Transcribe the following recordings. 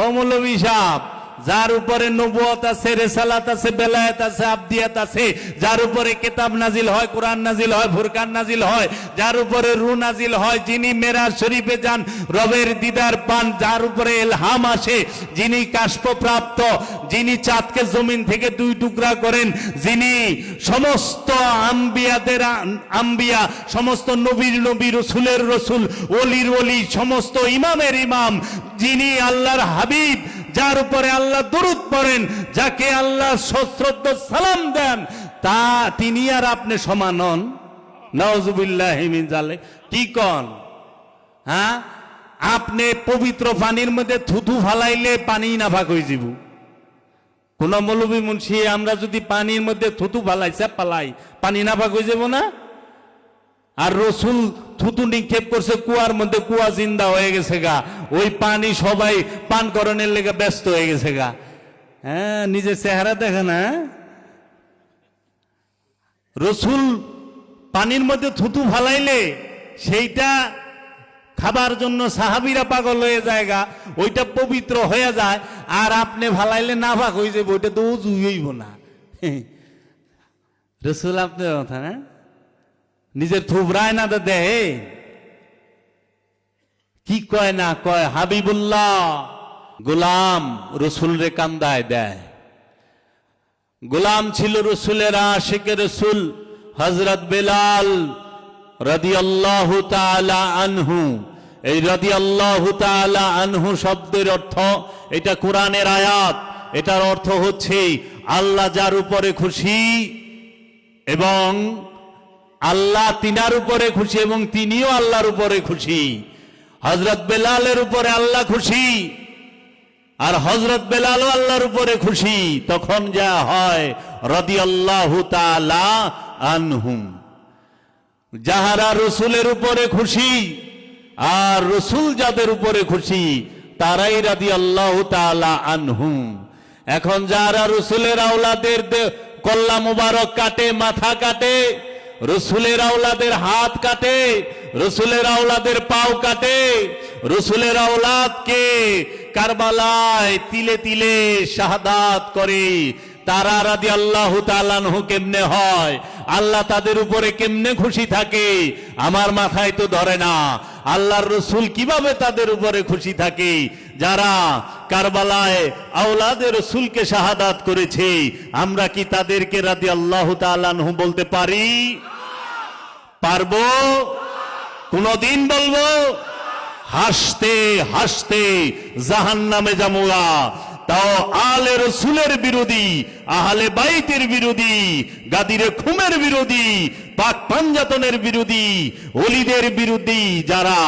ও মৌলবী সাহ যার উপরে নবুয়ত আছে, রেসালাত আছে, বেলায়েত আছে, আবদিয়াত আছে, যার উপরে কিতাব নাজিল হয়, কোরআন নাজিল হয়, ফুরকান নাজিল হয়, যার উপরে রু নাজিল হয়, যিনি মেরাজ শরীফে যান, রবের দিদার পান, যার উপরে এলহাম আসে, যিনি কাষ্পপ্রাপ্ত যিনি চাঁদকে জমিন থেকে দুই টুকরা করেন, যিনি সমস্ত আম্বিয়াদের আম্বিয়া, সমস্ত নবীর নবী রসুলের রসুল অলির অলি সমস্ত ইমামের ইমাম যিনি আল্লাহর হাবিব, যার উপরে আল্লাহ দরুদ পড়েন, যাকে আল্লাহ সশ্রদ্ধ সালাম দেন, তা তিনি আর আপনি সমান হন। নওয়াজুবিল্লাহ মিন জালে কি কন? হ্যাঁ? আপনি পবিত্র পানির মধ্যে থুথু ফালাইলে পানি নাফাক হয়ে যাব কোন মৌলবী মুন্সি, আমরা যদি পানির মধ্যে থুতু ফালাই সে পালাই, পানি নাফাক হয়ে যাব না? আর রসুল থুতু নিক্ষেপ করছে, কুয়ার মধ্যে কুয়া জিন্দা হয়ে গেছে গা। ওই পানি সবাই পান করণের লেগে ব্যস্ত হয়ে গেছে গা। হ্যাঁ নিজের চেহারা দেখে না হ্যাঁ? রসুল পানির মধ্যে থুতু ফালাইলে সেইটা খাবার জন্য সাহাবিরা পাগল হয়ে যায় গা। ওইটা পবিত্র হয়ে যায়, আর আপনি ফালাইলে না ভাগ হয়ে যাবে ওইটা তো উজু হইব না। রসুল আপনার কথা না নিজের থুবরায় না দেহে কি কয় না কয়? হাবিবুল্লাহ, গোলাম রসুল রে কান্দায় দেয়। গোলাম ছিল রসুলের আশেকে রসুল হজরত বেলাল রদি আল্লাহ আনহু। এই রদি আল্লাহ আনহু শব্দের অর্থ, এটা কোরআনের আয়াত। এটার অর্থ হচ্ছে, আল্লাহ যার উপরে খুশি এবং আল্লাহ তিনার উপরে খুশি এবং তিনিও আল্লাহর উপরে খুশি। হজরত বেলালের উপরে আল্লাহ খুশি আর হজরত বেলালও আল্লাহর উপরে খুশি। তখন যা হয় রদি আল্লাহ আনহুম। যাহারা রসুলের উপরে খুশি আর রসুল যাদের উপরে খুশি, তারাই রাদি আল্লাহ আনহুম। এখন যারা রসুলের আওলাদের কল্লা মুবারক কাটে, মাথা কাটে রসুলের আওলাদের হাত কাটে, রসুলের আওলাদের পাও কাটে, রসুলের আওলাদকে কারবালায় তিলে তিলে শাহাদাত করে। তারা রাদি আল্লাহ তালানহু কেমনে হয়? আল্লাহ তাদের উপরে কেমনে খুশি থাকে? আমার মাথায় তো ধরে না। আল্লাহর রসুল কীভাবে তাদের উপরে খুশি থাকে? যারা কারবালায় আওলাদের রসুলকে শাহাদাত করেছে, আমরা কি তাদেরকে রাদি আল্লাহ তালানহু বলতে পারি? পারব? কোনদিন বলব? হাসতে হাসতে জাহান নামে জামুগা তাও আলে রসুলের বিরোধী, আহলে বাইতের বিরোধী, গাদিরে খুমের বিরোধী, পাক পাঞ্জাতনের বিরোধী অলিদের বিরোধী যারা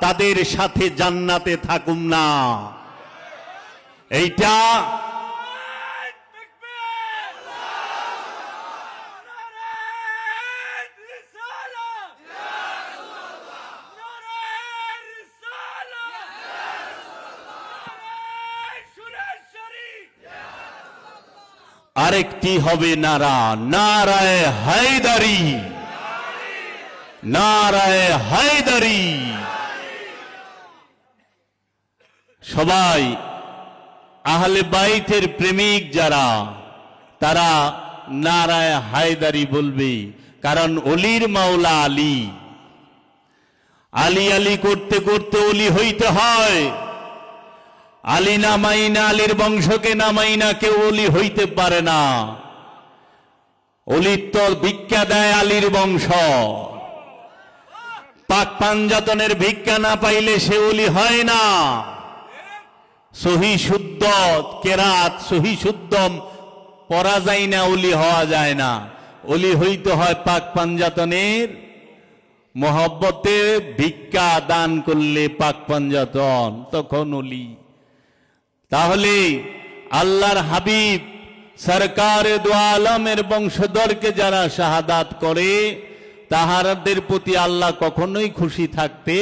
তাদের সাথে জান্নাতে থাকুম না। এইটা আরেকটি হবে নারা, নারায় হায়দারি। নারায় হায়দারি। সবাই, আহলে বাইতের প্রেমিক যারা, তারা নারায় হায়দারি বলবে, কারণ অলির মাওলা আলী। আলী আলী করতে করতে অলি হইতে হয়। আলী নামাইনা আলীর বংশকে নামাইনা কেউ অলি হইতে পারে না। অলির তো ভিক্ষা দেয় আলীর বংশ। পাক পাঞ্জাতনের ভিক্ষা না পাইলে সে অলি হয় না। সহি শুদ্ধ কেরাত, সহি শুদ্ধম পরা যায় না অলি হওয়া যায় না। অলি হইতে হয় পাক পাঞ্জাতনের। মহব্বতে ভিক্ষা দান করলে পাক পাঞ্জাতন, তখন অলি। তাহলে আল্লাহর হাবিব সরকার দো আলমের বংশধরকে যারা শাহাদাত করে, তাহারদের প্রতি আল্লাহ কখনোই খুশি থাকতে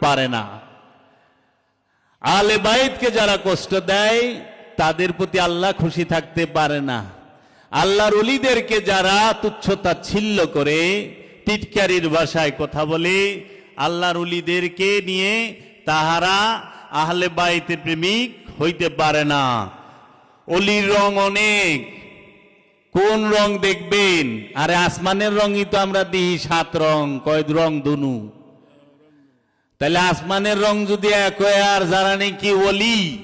পারে না। আলে বাইতকে যারা কষ্ট দেয়, তাদের প্রতি আল্লাহ খুশি থাকতে পারে না। আল্লাহর অলিদেরকে যারা তুচ্ছতা ছিল্ল করে, টিটকারির ভাষায় কথা বলে, আল্লাহর অলিদেরকে নিয়ে তাহারা আহলে বাইতে প্রেমিক হইতে পারে না। অলির রং অনেক। কোন রং দেখবেন? আরে আসমানের রঙই তো আমরা দিই, সাত রং, কয়েক রং দুনু। তাহলে আসমানের রং যদি এক আর যারা নাকি ওলি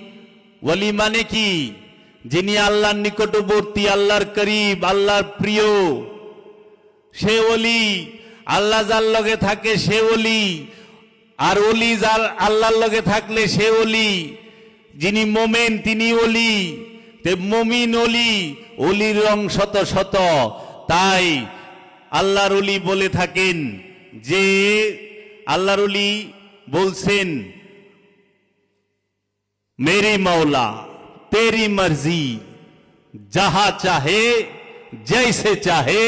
ওলি মানে কি? যিনি আল্লাহর নিকটবর্তী, আল্লাহর করিব, আল্লাহর প্রিয়, সে ওলি আল্লাহ যার লগে থাকে সে ওলি আর ওলি যার আল্লাহর লগে থাকলে সে ওলি যিনি মোমেন, তিনি অলি তে মমিন অলি অলির রং শত শত। তাই আল্লাহর ওলি বলে থাকেন যে আল্লাহর ওলি বলছেন, মেরি মৌলা তেরি মর্জি। যাহা চাহে জৈসে চাহে,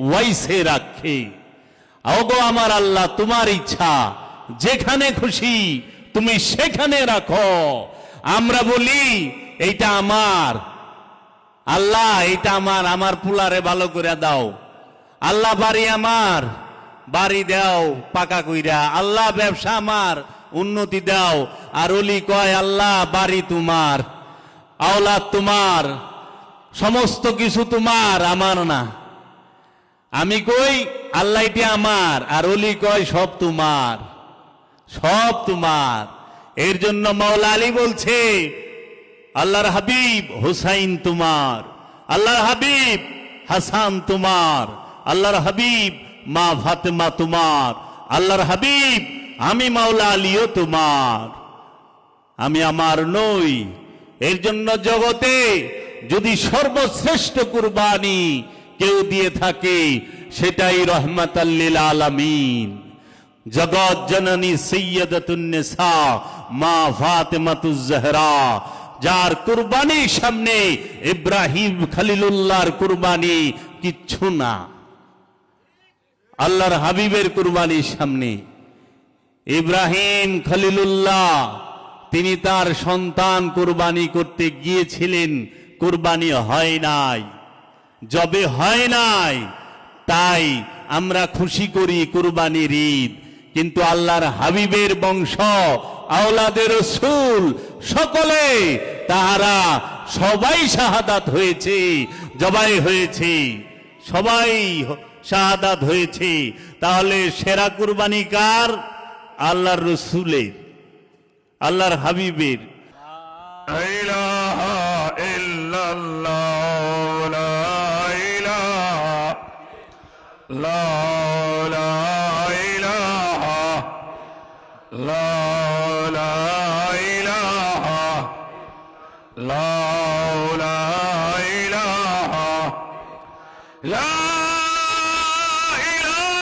ওয়াইসে রাখে। ওগো আমার আল্লাহ, তোমার ইচ্ছা, যেখানে খুশি, তুমি সেখানে রাখো। আমরা বলি, এইটা আমার। আল্লাহ, এইটা আমার। আমার পুলারে ভালো করে দাও। আল্লাহ, বাড়ি আমার। বাড়ি দাও, পাকা কইরা। আল্লাহ, ব্যবসা আমার। উন্নতি দাও। আর অলি কয়, আল্লাহ, বাড়ি তোমার। আওলাদ তোমার। সমস্ত কিছু তোমার, আমার না। আমি কই, আল্লাহ এটি আমার। আর অলি কয়, সব তোমার। সব তোমার। এর জন্য মাওলা আলী বলছে, আল্লাহর হাবিব হুসাইন তোমার, আল্লাহর হাবিব হাসান তোমার, আল্লাহর হাবিব মা ফাতেমা তোমার, আল্লাহর হাবিব আমি মাওলা আলীও তোমার। আমি আমার নই, এর জন্য জগতে যদি সর্বশ্রেষ্ঠ কুরবানি কেউ দিয়ে থাকে, সেটাই রহমত রহমাতাল্লিল আলামিন। জগৎ জননী সৈয়দতুন্নেসা মা ফাতেমাতুজ জাহরা যার কুরবানির সামনে ইব্রাহিম খলিলুল্লাহর কুরবানি কিচ্ছু না। আল্লাহর হাবিবের কুরবানির সামনে ইব্রাহিম খলিলুল্লাহ, তিনি তার সন্তান কুরবানি করতে গিয়েছিলেন, কুরবানি হয় নাই। যবে হয় নাই, তাই আমরা খুশি করি কুরবানির ঈদ। কিন্তু আল্লাহর হাবিবের বংশ আওলাদের রসুল সকলে তাহারা সবাই শাহাদাত হয়েছে, জবাই হয়েছে, সবাই শাহাদাত হয়েছে। তাহলে সেরা কুরবানি কার? আল্লাহর রসুলের, আল্লাহর হাবিবের। لا